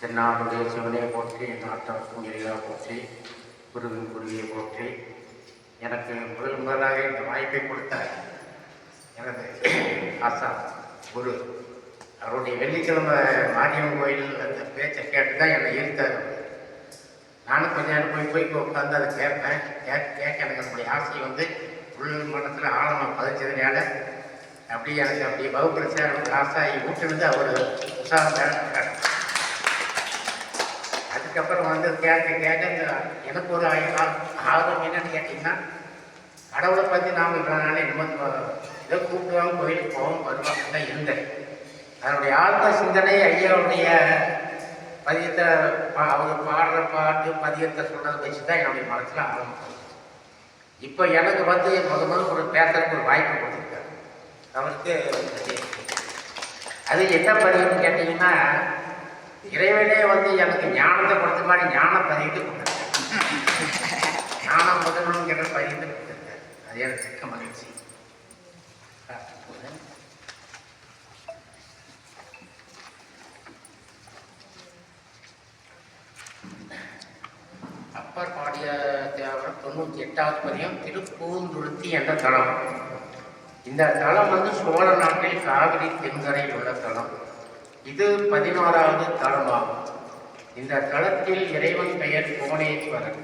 தென்னாடுடைய சிவனை போற்றி நாட்டம் இறைவா போற்றி குருவின் குருவியை போற்றி. எனக்கு முதல் முதலாக இந்த வாய்ப்பை கொடுத்த எனது ஆசா குரு. அவருடைய வெள்ளிக்கிழமை மாரியம்மன் கோயில் அந்த பேச்சை கேட்டு தான் என்னை ஈர்த்தார் நானும் கொஞ்ச நேரம் போய் போய் உட்காந்து அதை கேட்பேன். கேட்க கேட்க எனக்கு என்னுடைய ஆசை வந்து உள் மனத்தில் ஆழமாக பதிச்சதுனால அப்படியே எனக்கு அப்படியே வகுப்பில் சேர ஆசாயி ஊட்டினது அவர் உற்சாகம் தரப்பட்டார் அதுக்கப்புறம் வந்து கேட்க கேட்க இந்த எனக்கு ஒரு ஆர்வம் என்னன்னு கேட்டிங்கன்னா கடவுளை பற்றி நாம் இவ்வளோ நாள் இதை கூப்பிடுவாங்க கோயிலுக்கு போவோம் வருவாங்க தான் இருந்தேன் அதனுடைய ஆழ்ந்த சிந்தனை ஐயாவுடைய பதியத்தை அவர் அவங்க பாடுற பாட்டு பதியத்தை சொன்னதை வச்சு தான் என்னுடைய மனசில் ஆரம்பிச்சு இப்போ எனக்கு வந்து முத முதல் ஒரு பேசுறதுக்கு ஒரு வாய்ப்பு கொடுத்துருக்காரு. அவனுக்கு அது என்ன பதிவுன்னு கேட்டிங்கன்னா இறைவனே வந்து எனக்கு ஞானத்தை கொடுத்த மாதிரி ஞானம் பதிவிட்டு கொடுத்துருக்காரு ஞானம் முதல்வனுங்கிற பதிவிட்டு கொடுத்துருக்கேன் அது எனக்கு மிக்க மகிழ்ச்சி. அப்பர் பாடிய தேவரம் தொண்ணூற்றி எட்டாவது பதியம் திருப்பூந்துருத்தி என்ற தளம். இந்த தலம் வந்து சோழ நாட்டில் காவிரி தென்கரையில் உள்ள தலம் இது பதினோராவது தலமாகும் இந்த தளத்தில் இறைவன் பெயர் புவனேஸ்வரன்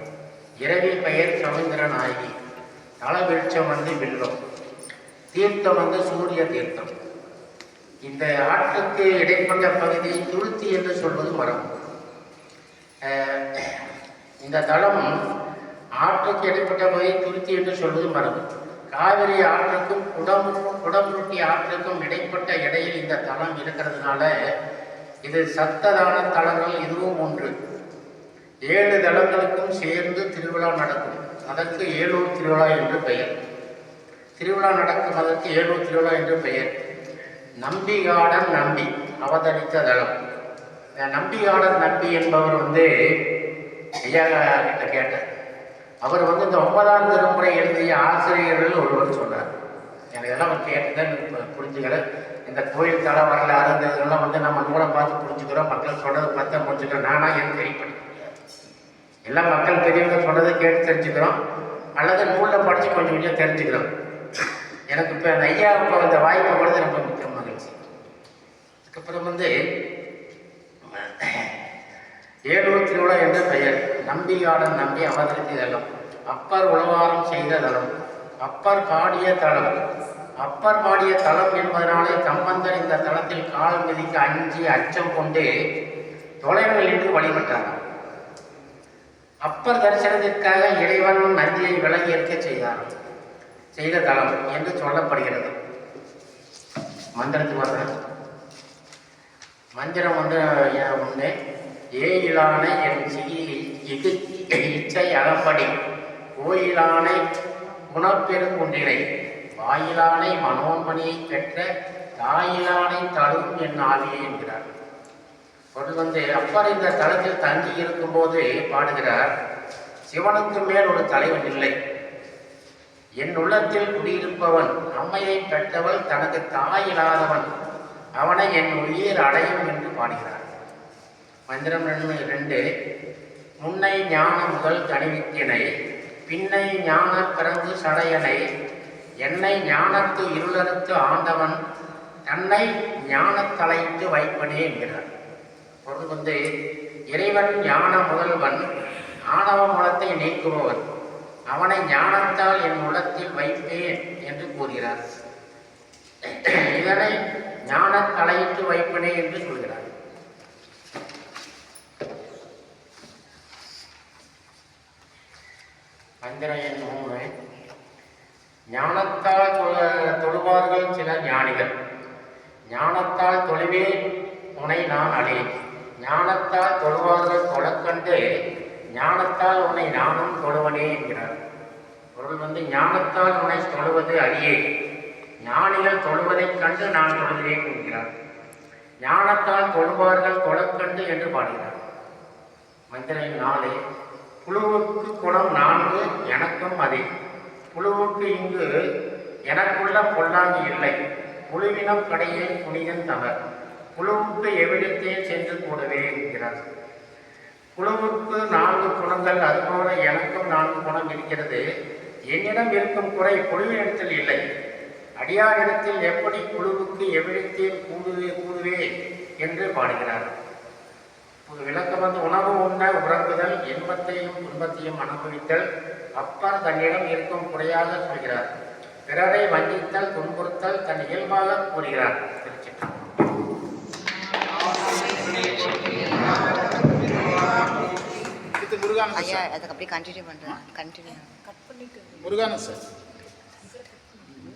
இறைவி பெயர் சமுந்திரநாயகி தல வெளிச்சம் வந்து வில்லம் தீர்த்தம் வந்து சூரிய தீர்த்தம். இந்த ஆற்றுக்கு இடைப்பட்ட பகுதி துருத்தி என்று சொல்வது மரம். இந்த தலம் ஆற்றுக்கு இடைப்பட்ட பகுதி துருத்தி என்று சொல்வது மரபு. காவிரி ஆற்றுக்கும் குடம் குடம்புட்டி ஆற்றுக்கும் இடைப்பட்ட இடையில் இந்த தளம் இருக்கிறதுனால இது சத்ததான தலங்கள் இதுவும் ஒன்று. ஏழு தலங்களுக்கும் சேர்ந்து திருவிழா நடக்கும். அதற்கு ஏழூர் திருவிழா என்று பெயர். திருவிழா நடக்கும் அதற்கு ஏழூர் திருவிழா என்று பெயர். நம்பிகாடன் நம்பி அவதரித்த தளம். இந்த நம்பிகாடன் நம்பி என்பவர் வந்து ஐயா கிட்ட கேட்டார். அவர் வந்து இந்த ஒன்பதாம் திருமுறை எழுதிய ஆசிரியர்கள் ஒருவர் சொன்னார். எனக்கு இதெல்லாம் அவர் கேட்டுதான் எனக்கு புரிஞ்சுக்கிறேன். இந்த கோயில் தலை வரலாறு அந்த இதெல்லாம் வந்து நம்ம நூலை பார்த்து புரிஞ்சுக்கிறோம். மக்கள் சொன்னதை பார்த்தா புரிஞ்சுக்கிறோம். நானா எனக்கு தெரியப்படுத்த எல்லாம் மக்கள் பெரியவங்க சொன்னதை கேட்டு தெரிஞ்சுக்கிறோம். அல்லது நூலில் படித்து கொஞ்சம் கொஞ்சம் தெரிஞ்சுக்கிறோம். எனக்கு இப்போ அந்த ஐயா இப்போ இந்த வாய்ப்பு கொடுத்து ரொம்ப மிக்க மகிழ்ச்சி அதுக்கப்புறம் வந்து ஏலூர் திருவிழா என்ற பெயர். நம்பியாளன் நம்பி அவதரித்த அப்பர் உழவாரம் செய்த தலம். அப்பர் பாடிய தலம். அப்பர் பாடிய தலம் என்பதனாலே சம்பந்தர் இந்த தளத்தில் கால் மிதிக்க அஞ்சி அச்சம் கொண்டு தொலைவில் நின்று வழிபட்டார். அப்பர் தரிசனத்திற்காக இறைவன் நந்தியை விலகி இருக்க செய்தார். செய்த தலம் என்று சொல்லப்படுகிறது. மந்திரத்துக்கு வர்றேன் மந்திரம் வந்து ஒன்று ஒன்று ஏயிலானை என் சிகி இது இச்சை அகப்படி கோயிலானை குணப்பெருங்குன்றினை வாயிலானை மனோன்மணியை பெற்ற தாயிலானை தழும் என் ஆவியே என்கிறார். பொருள் வந்து அப்பர் இந்த தளத்தில் தங்கி இருக்கும்போது பாடுகிறார் சிவனுக்கு மேல் ஒரு தலைவன் இல்லை. என் உள்ளத்தில் குடியிருப்பவன் அம்மையை பெற்றவள் தனக்கு தாயிலாதவன் அவனை என் உயிர் அடையும் என்று பாடுகிறார். மந்திரம் ரெண்டு ரெண்டு முன்னை ஞான முதல் தனிவித்தினை பின்னை ஞான பிறந்து சடையனை என்னை ஞானத்து இருளறுத்து ஆண்டவன் தன்னை ஞானத்தலைத்து வைப்பனே என்கிறார். பொருள் வந்து இறைவன் ஞான முதல்வன் ஆணவ மூலத்தை நீக்குபவன் அவனை ஞானத்தால் என் உலத்தில் வைப்பேன் என்று கூறுகிறார். இதனை ஞான தலையிட்டு வைப்பனே என்று சொல்கிறார். மந்திரம் எண் மூணு ஞானத்தால் தொழ- தொழுவார்கள் சில ஞானிகள். ஞானத்தால் தொழுவே உனை நான் அடையேன் ஞானத்தால் தொழுவார்கள் தொழக்கண்டு ஞானத்தால் உன்னை நானும் தொழுவனே என்கிறார். பொருள் வந்து ஞானத்தால் உன்னை தொழுவது அறியே ஞானிகள் தொழுவதைக் கண்டு நான் தொழுகிறேன் என்கிறார். ஞானத்தால் தொழுவார்கள் தொழக்கண்டு என்று பாடுகிறார். மந்திரம் நாளே புழுவுக்கு குணம் நான்கு எனக்கும் அதே. புழுவுக்கு இங்கு எனக்குள்ள பொல்லாங்கு இல்லை. புழுவினம் கடையே புனிதன் தவர் குழுவுக்கு எவ்விடத்தே சென்று கூடவே என்கிறார் குழுவுக்கு நான்கு குணங்கள் அதுபோல எனக்கும் நான்கு குணம் இருக்கிறது. என்னிடம் இருக்கும் குறை குழுவினிடத்தில் இல்லை. அடியாரிடத்தில் எப்படி குழுவுக்கு எவ்விடத்தில் கூடுவே கூடுவே என்று பாடுகிறார். ஒரு விளக்கம் வந்து உணவு உண்ண உறங்குதல் இன்பத்தையும் துன்பத்தையும் அனுபவித்தல் அப்பர் தன்னிடம் இருக்கும் குறையாக சொல்கிறார். பிறரை வஞ்சித்தல் துன்புறுத்தல் தன் இயல்பாக கூறுகிறார். திருச்சிற்றம்பலம். அடுத்து முருகானந்த் ஐயா சார் அதுக்கு அப்படியே கண்டினியூ பண்ணுறேன் கண்டினியூ முருகானந்த் சார்.